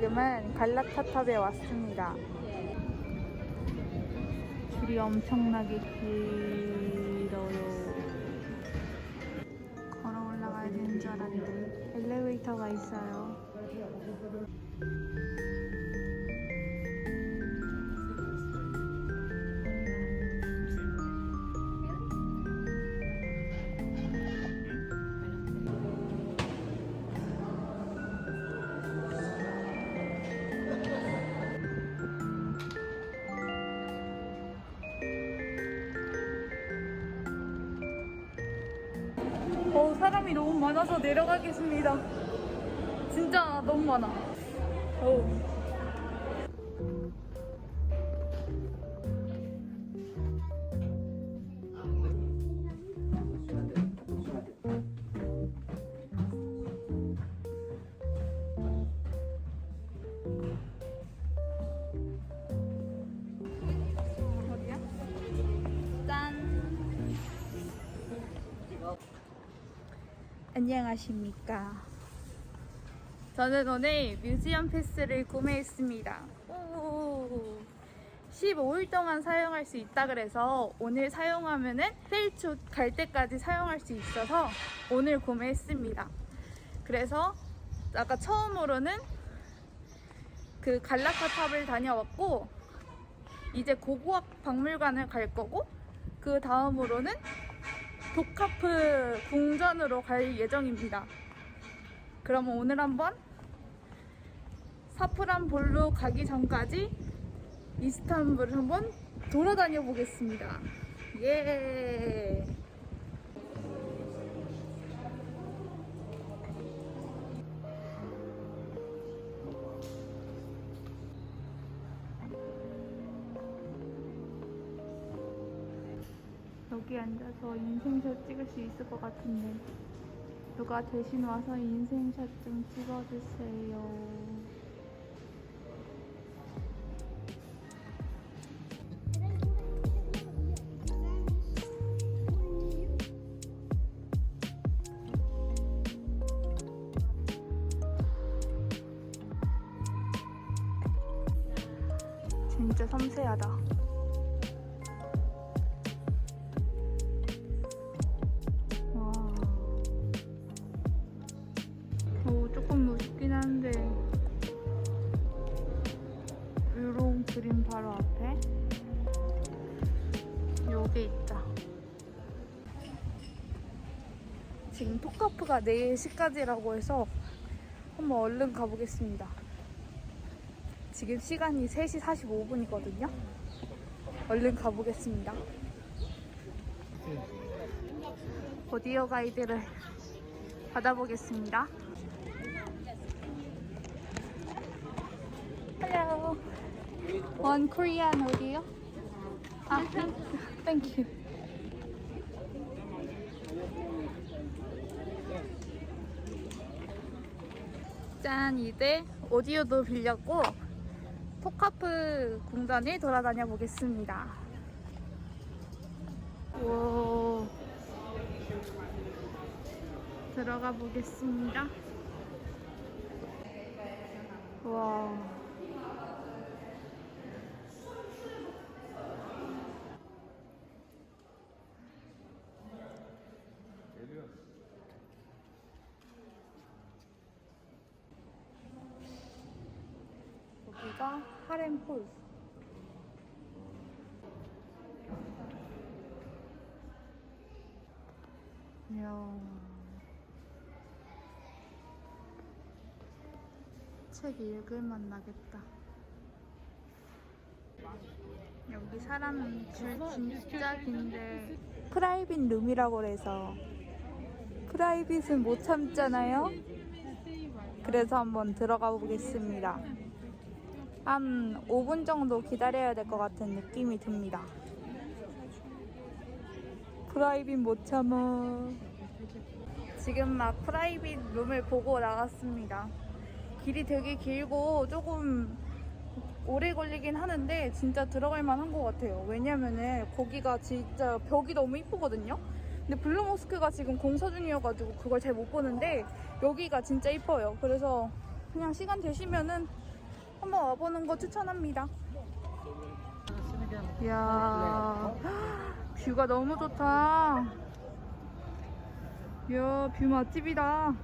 지금은 갈라타탑에 왔습니다. 줄이 엄청나게 길어요. 걸어 올라가야 되는 줄 알았는데 엘리베이터가 있어요. 어, 사람이 너무 많아서 내려가겠습니다. 진짜 너무 많아. 어. 어 안녕하십니까. 저는 오늘 뮤지엄 패스를 구매했습니다. 오, 15일 동안 사용할 수 있다 그래서 오늘 사용하면은 세일초 갈 때까지 사용할 수 있어서 오늘 구매했습니다. 그래서 아까 처음으로는 그 갈라카 탑을 다녀왔고 이제 고고학 박물관을 갈 거고 그 다음으로는 도카프 궁전으로 갈 예정입니다. 그러면 오늘 한번 사프란 볼로 가기 전까지 이스탄불을 한번 돌아다녀 보겠습니다. 예. 여기 앉아서 인생샷 찍을 수 있을 것 같은데 누가 대신 와서 인생샷 좀 찍어주세요. 진짜 섬세하다. 톡카프가 4시까지라고 해서 한번 얼른 가보겠습니다. 지금 시간이 3시 45분이거든요. 얼른 가보겠습니다. 오디오 가이드를 받아보겠습니다. Hello. One Korean audio. Ah, thank you. 짠, 이제 오디오도 빌렸고 토카프 궁전을 돌아다녀 보겠습니다. 와. 들어가 보겠습니다. 와. 여기가 하렘 홀. 이야. 책 읽을만 나겠다. 여기 사람 줄 진짜 긴데 프라이빗 룸이라고 그래서 프라이빗은 못 참잖아요. 그래서 한번 들어가 보겠습니다. 한 5분 정도 기다려야 될 것 같은 느낌이 듭니다. 프라이빗 못 참아. 지금 막 프라이빗 룸을 보고 나갔습니다. 길이 되게 길고 조금 오래 걸리긴 하는데 진짜 들어갈 만한 것 같아요. 왜냐면은 거기가 진짜 벽이 너무 이쁘거든요. 근데 블루 모스크가 지금 공사 중이어가지고 그걸 잘 못 보는데 여기가 진짜 이뻐요. 그래서 그냥 시간 되시면은 한번 와보는 거 추천합니다. 이야, 뷰가 너무 좋다. 이야, 뷰 맛집이다.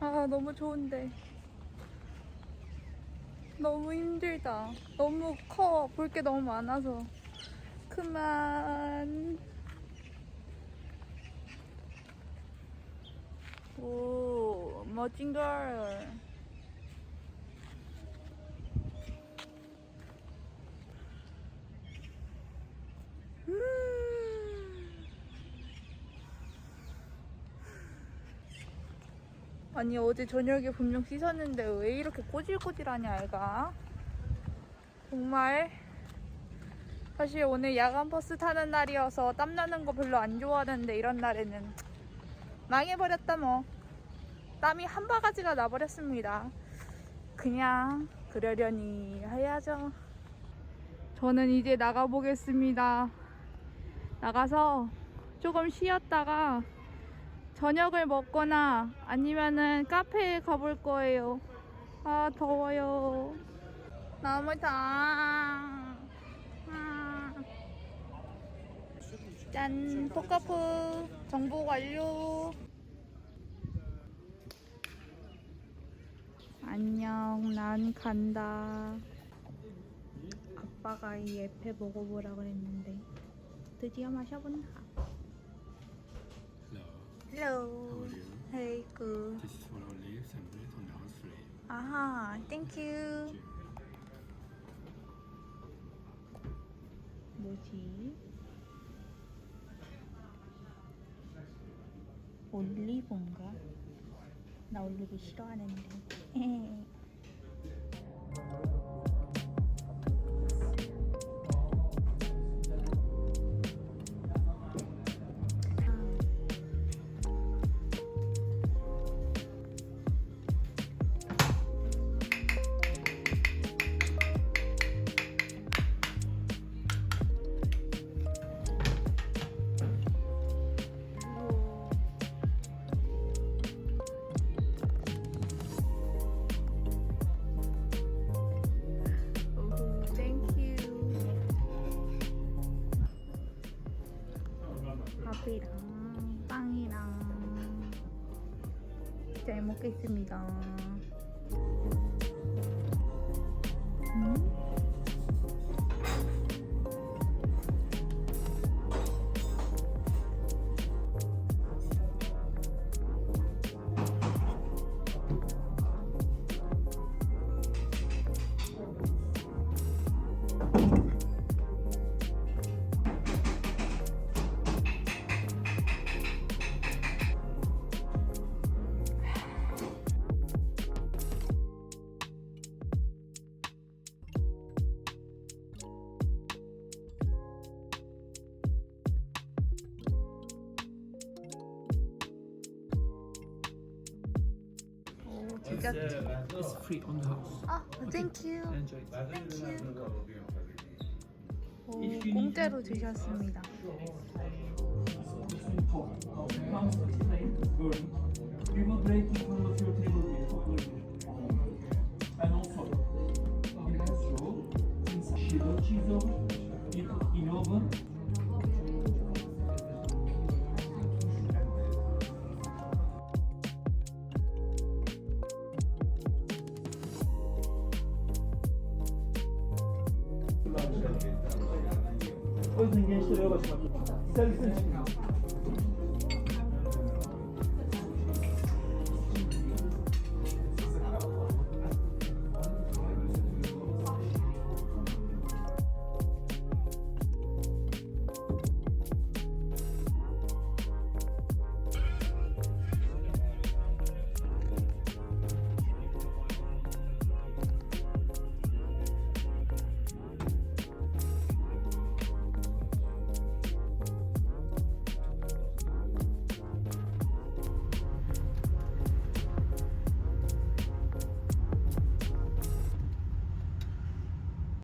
아, 너무 좋은데. 너무 힘들다. 너무 커. 볼 게 너무 많아서. 그만. 오, 멋진 걸. 음. 아니 어제 저녁에 분명 씻었는데 왜 이렇게 꼬질꼬질하냐 애가? 정말. 사실 오늘 야간 버스 타는 날이어서 땀나는 거 별로 안 좋아하는데 이런 날에는 망해버렸다 뭐. 땀이 한 바가지가 나버렸습니다. 그냥 그러려니 해야죠. 저는 이제 나가보겠습니다. 나가서 조금 쉬었다가 저녁을 먹거나 아니면은 카페에 가볼 거예요. 아, 더워요. 너무 더워. 아. 짠, 포카프 정보 완료. 안녕, 난 간다. 아빠가 이 에페 먹어보라 그랬는데 드디어 마셔본다. Hello. How are you? Hey, good. this is one of leaves and bread on the house flame. 아하, thank you. 뭐지? 올리브인가? 나 올리브 싫어하는데. 밥이랑 빵이랑 잘 먹겠습니다. 오, 진짜. It's free on the house. 아, thank you. Enjoy. Thank you. 오, 공짜로 드셨습니다.